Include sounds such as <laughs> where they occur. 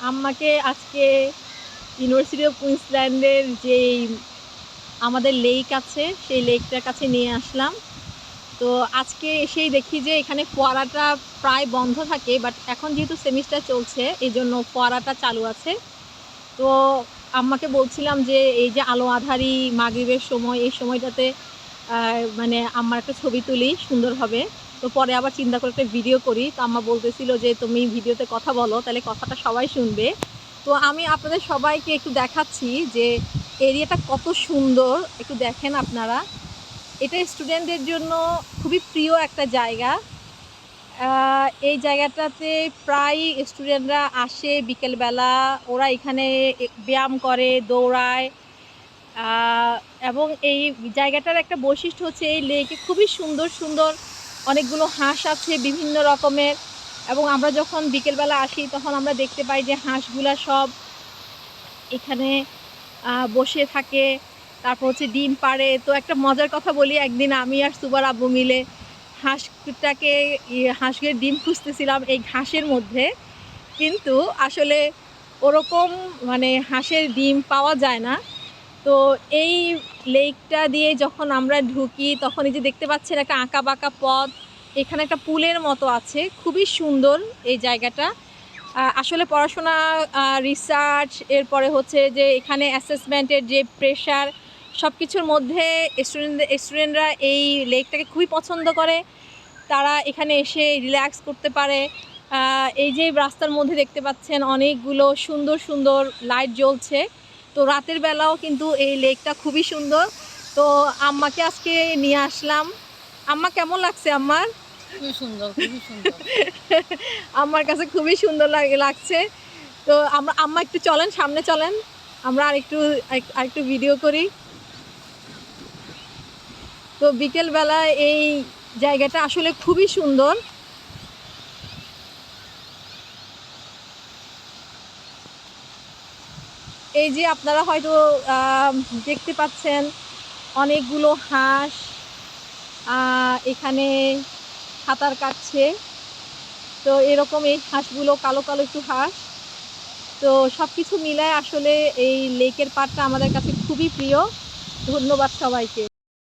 আম্মাকে আজকে university of কুইন্সল্যান্ডের যেই আমাদের লেক আছে, সেই লেকটার কাছে নিয়ে আসলাম। তো আজকে এসেই দেখি যে এখানে ফোয়ারাটা প্রায় বন্ধ থাকে বাট এখন যেহেতু সেমিস্টার চলছে এই জন্য ফোয়ারাটা চালু আছে। তো আম্মাকে বলছিলাম যে এই যে আলো আধারি মাগরিবের সময়, এই সময়টাতে মানে আম্মার একটা ছবি তুলি, সুন্দর হবে। তো পরে আবার চিন্তা করে একটা ভিডিও করি। তো আম্মা বলতেছিল যে, তুমি ভিডিওতে কথা বলো, তাহলে কথাটা সবাই শুনবে। তো আমি আপনাদের সবাইকে একটু দেখাচ্ছি যে এরিয়াটা কত সুন্দর। একটু দেখেন আপনারা। এটা স্টুডেন্টদের জন্য খুবই প্রিয় একটা জায়গা। এই জায়গাটাতে প্রায় স্টুডেন্টরা আসে বিকেলবেলা। ওরা এখানে ব্যায়াম করে, দৌড়ায়। এবং এই জায়গাটার একটা বৈশিষ্ট্য হচ্ছে, এই লেকে খুবই সুন্দর সুন্দর অনেকগুলো হাঁস আছে বিভিন্ন রকমের এবং আমরা যখন বিকেলবেলা আসি তখন আমরা দেখতে পাই যে হাঁসগুলা সব এখানে বসে থাকে। তারপর হচ্ছে ডিম পাড়ে। তো একটা মজার কথা বলি, একদিন আমি আর সুবার আব্বু মিলে হাঁসটাকে হাঁসের ডিম খুঁজতেছিলাম এই ঘাসের মধ্যে। কিন্তু আসলে ওরকম মানে হাঁসের ডিম পাওয়া যায় না। তো এই লেকটা দিয়ে যখন আমরা ঢুকি, তখন এই যে দেখতে পাচ্ছেন একটা আঁকা বাঁকা পথ। এখানে একটা পুলের মতো আছে, খুবই সুন্দর এই জায়গাটা। আসলে পড়াশোনা রিসার্চ এরপরে হচ্ছে যে এখানে অ্যাসেসমেন্টের যে প্রেশার সব কিছুর মধ্যে স্টুডেন্ট স্টুডেন্টরা এই লেকটাকে খুবই পছন্দ করে। তারা এখানে এসে রিল্যাক্স করতে পারে। এই যে রাস্তার মধ্যে দেখতে পাচ্ছেন, অনেকগুলো সুন্দর সুন্দর লাইট জ্বলছে। তো রাতের বেলাও কিন্তু এই লেকটা খুবই সুন্দর। তো আম্মাকে আজকে নিয়ে আসলাম। আম্মা কেমন লাগছে আমার খুবই সুন্দর খুবই সুন্দর। <laughs> আমার কাছে খুবই সুন্দর লাগে লাগছে। তো আমরা আম্মা একটু চলেন সামনে চলেন। আমরা আরেকটু আরেক- আরেকটু ভিডিও করি। তো বিকেলবেলা এই জায়গাটা আসলে খুবই সুন্দর। এই যে আপনারা হয়তো দেখতে পাচ্ছেন অনেকগুলো হাঁস এখানে সাঁতার কাটছে। তো এরকম এই হাঁসগুলো, কালো কালো একটু হাঁস। তো সব কিছু মিলায় আসলে এই লেকের পাড়টা আমাদের কাছে খুবই প্রিয়। ধন্যবাদ সবাইকে।